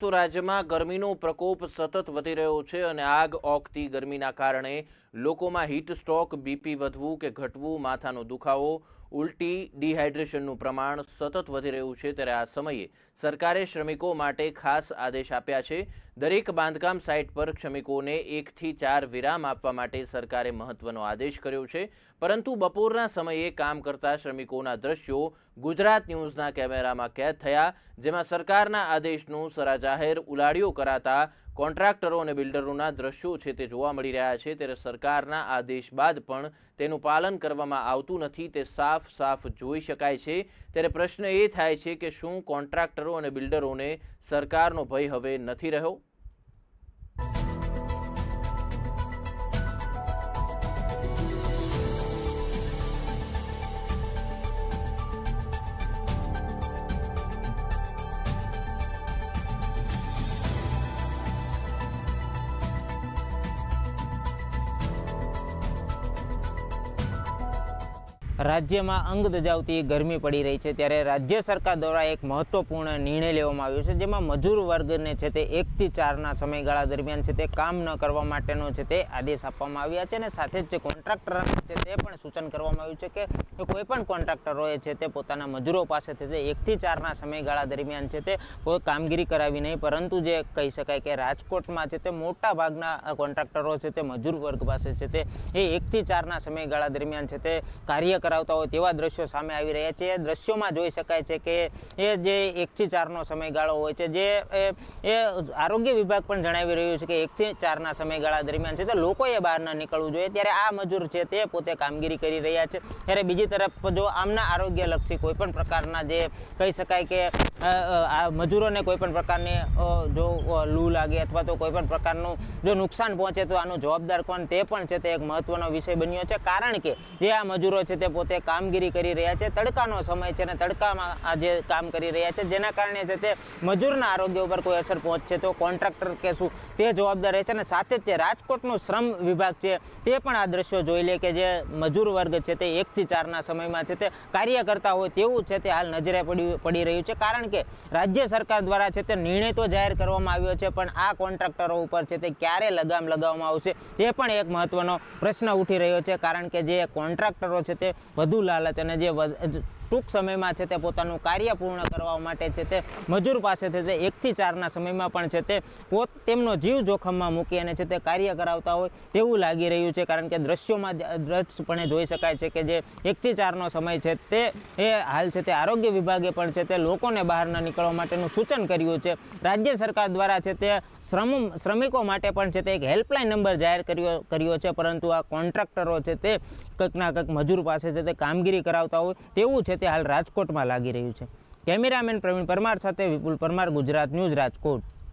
તો રાજ્યમાં ગરમીનો પ્રકોપ સતત વધી રહ્યો છે અને આગ ઓકતી ગરમીના કારણે લોકોમાં હીટ સ્ટ્રોક બીપી વધવું કે ઘટવું માથાનો દુખાવો ઉલટી ડિહાઇડ્રેશનનું પ્રમાણ સતત વધી રહ્યું છે ત્યારે આ સમયે સરકારે શ્રમિકો માટે ખાસ આદેશ આપ્યા છે. દરેક બાંધકામ સાઇટ પર શ્રમિકોને એકથી ચાર વિરામ આપવા માટે સરકારે મહત્વનો આદેશ કર્યો છે. પરંતુ બપોરના સમયે કામ કરતા શ્રમિકોના દ્રશ્યો ગુજરાત ન્યૂઝના કેમેરામાં કેદ થયા, જેમાં સરકારના આદેશનું સરાજાહેર ઉલાડિયો કરાતા કોન્ટ્રાક્ટરો અને બિલ્ડરોના દ્રશ્યો છે તે જોવા મળી રહ્યા છે. ત્યારે સરકારના આદેશ બાદ પણ તેનું પાલન કરવામાં આવતું નથી. તે સાફ સાફ જોઈ શકાય છે. ત્યારે પ્રશ્ન એ થાય છે કે શું કોન્ટ્રાક્ટરો અને બિલ્ડરોને સરકારનો ભય હવે નથી રહ્યો? રાજ્યમાં અંગ દજાવતી ગરમી પડી રહી છે ત્યારે રાજ્ય સરકાર દ્વારા એક મહત્વપૂર્ણ નિર્ણય લેવામાં આવ્યો છે જેમાં મજૂર વર્ગને છે તે એકથી ચારના સમયગાળા દરમિયાન છે તે કામ ન કરવા માટેનો છે તે આદેશ આપવામાં આવ્યા છે અને સાથે જ જે કોન્ટ્રાક્ટર છે તે પણ સૂચન કરવામાં આવ્યું છે કે કોઈ પણ કોન્ટ્રાક્ટરોએ છે તે પોતાના મજૂરો પાસેથી તે એકથી ચારના સમયગાળા દરમિયાન છે તે કોઈ કામગીરી કરાવી નહીં પરંતુ જે કહી શકાય કે રાજકોટમાં છે તે મોટા ભાગના કોન્ટ્રાક્ટરો છે તે મજૂર વર્ગ પાસે છે તે એ એકથી ચારના સમયગાળા દરમિયાન છે તે કાર્ય કરાવતા હોય તેવા દ્રશ્યો સામે આવી રહ્યા છે. દ્રશ્યોમાં જોઈ શકાય છે કે એ જે એકથી ચારનો સમયગાળો હોય છે, જે એ- આરોગ્ય વિભાગ પણ જણાવી રહ્યું છે કે એકથી ચારના સમયગાળા દરમિયાન છે. તો લોકોએ બહાર ન નીકળવું જોઈએ. ત્યારે આ મજૂર છે તે પોતે કામગીરી કરી રહ્યા છે. ત્યારે બીજી તરફ જો આમના આરોગ્યલક્ષી કોઈપણ પ્રકારના જે કહી શકાય કે આ મજૂરોને કોઈ પણ પ્રકારની જો લૂ લાગે અથવા તો કોઈપણ પ્રકારનું જો નુકસાન પહોંચે તો આનું જવાબદાર કોણ? તે પણ છે તે એક મહત્વનો વિષય બન્યો છે. કારણ કે જે આ મજૂરો છે તે પોતે કામગીરી કરી રહ્યા છે. તડકાનો સમય છે અને તડકામાં આજે કામ કરી રહ્યા છે, જેના કારણે છે તે મજૂરના આરોગ્ય ઉપર કોઈ અસર પહોંચશે તો કોન્ટ્રાક્ટર કે શું તે જવાબદાર રહેશે અને સાથે તે રાજકોટનું શ્રમ વિભાગ છે તે પણ આ દ્રશ્યો જોઈ લે કે જે મજૂર વર્ગ છે તે એકથી ચારના સમયમાં છે તે કાર્ય કરતા હોય તેવું છે તે હાલ નજરે પડી પડી રહ્યું છે. કારણ કે રાજ્ય સરકાર દ્વારા છે તે નિર્ણય તો જાહેર કરવામાં આવ્યો છે, પણ આ કોન્ટ્રાક્ટરો ઉપર છે તે ક્યારે લગામ લગાવવામાં આવશે તે પણ એક મહત્વનો પ્રશ્ન ઉઠી રહ્યો છે. કારણ કે જે કોન્ટ્રાક્ટરો છે તે વધુ લાલચ અને જે ટૂંક સમયમાં છે તે પોતાનું કાર્ય પૂર્ણ કરવા માટે છે તે મજૂર પાસે છે તે એકથી ચારના સમયમાં પણ છે તે પોત તેમનો જીવ જોખમમાં મૂકી અને છે તે કાર્ય કરાવતા હોય તેવું લાગી રહ્યું છે કારણ કે દ્રશ્યોમાં દ્રશ્યપણે જોઈ શકાય છે કે જે એકથી ચારનો સમય છે તે એ હાલ છે તે આરોગ્ય વિભાગે પણ છે તે લોકોને બહાર ન નીકળવા માટેનું સૂચન કર્યું છે રાજ્ય સરકાર દ્વારા છે તે શ્રમ શ્રમિકો માટે પણ છે તે એક હેલ્પલાઇન નંબર જાહેર કર્યો કર્યો છે પરંતુ આ કોન્ટ્રાક્ટરો છે તે કંઈકના કંઈક મજૂર પાસે છે તે કામગીરી કરાવતા હોય તેવું છે તે હાલ રાજકોટમાં લાગી રહ્યું છે. કેમેરામેન પ્રવીણ પરમાર સાથે વિપુલ પરમાર, ગુજરાત ન્યૂઝ રાજકોટ.